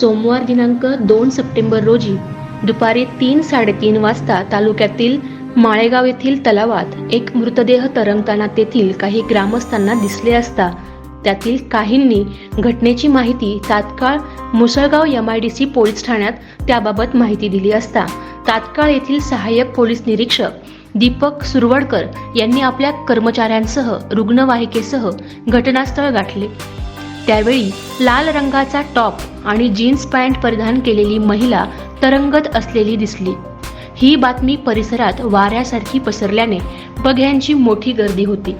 सोमवार दिनांक दोन सप्टेंबर रोजी दुपारी तीन साडेतीन वाजता तालुक्यातील माळेगाव येथील तलावात एक मृतदेह तरंगताना तेथील काही ग्रामस्थांना दिसले असता त्यातील काहींनी घटनेची माहिती तात्काळ Musalgaon M I D C police ठाण्यात त्याबाबत माहिती दिली असता तात्काळ येथील सहाय्यक पोलीस निरीक्षक दीपक सुरवडकर यांनी आपल्या कर्मचाऱ्यांसह रुग्णवाहिकेसह घटनास्थळ गाठले. त्यावेळी लाल रंगाचा टॉप आणि जीन्स पॅन्ट परिधान केलेली महिला तरंगत असलेली दिसली. ही बातमी परिसरात वाऱ्यासारखी पसरल्याने बघ्यांची मोठी गर्दी होती.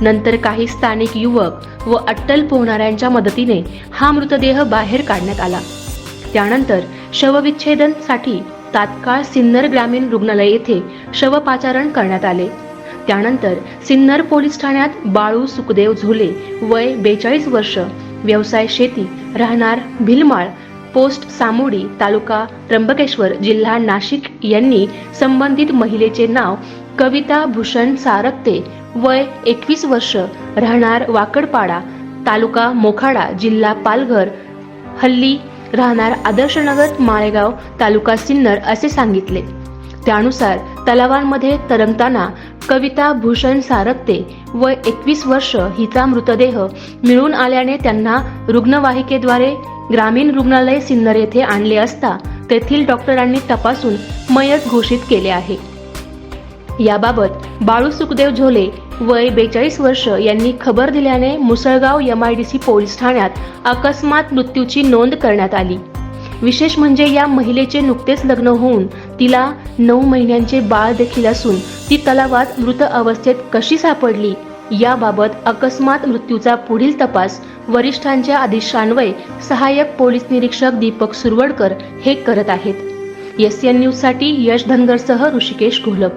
नंतर काही स्थानिक युवक व अट्टल पोहणाऱ्यांच्या मदतीने हा मृतदेह बाहेर काढण्यात आला. त्यानंतर शवविच्छेदनसाठी तात्काळ सिन्नर ग्रामीण रुग्णालय येथे शवपाचारण करण्यात आले. त्यानंतर सिन्नर पोलीस ठाण्यात बाळू सुखदेव झोले वय बेचाळीस वर्ष व्यवसाय शेती राहणार भिलमाळ पोस्ट सामोडी तालुका त्र्यंबकेश्वर जिल्हा नाशिक यांनी संबंधित महिलेचे नाव कविता भूषण सारक्ते वय एकवीस वर्ष राहणार वाकडपाडा तालुका मोखाडा जिल्हा पालघर हल्ली राहणार आदर्शनगर माळेगाव तालुका सिन्नर असे सांगितले. त्यानुसार तलावांमध्ये तरंगताना कविता भूषण सारक्ते व एकवीस वर्ष हिचा मृतदेह मिळून आल्याने त्यांना रुग्णवाहिकेद्वारे ग्रामीण रुग्णालय सिन्नर येथे आणले असता तेथील डॉक्टरांनी तपासून मयत घोषित केले आहे. याबाबत बाळू सुखदेव झोले वय बेचाळीस वर्ष यांनी खबर दिल्याने मुसळगाव एमआयडीसी पोलीस ठाण्यात अकस्मात मृत्यूची नोंद करण्यात आली. विशेष म्हणजे या महिलेचे नुकतेच लग्न होऊन तिला नऊ महिन्यांचे बाळ देखील असून ती तलावात मृत अवस्थेत कशी सापडली? याबाबत अकस्मात मृत्यूचा पुढील तपास वरिष्ठांच्या आदेशान्वये सहाय्यक पोलीस निरीक्षक दीपक सुरवडकर हे करत आहेत. एस एन न्यूजसाठी यश धनगरसह ऋषिकेश घोलप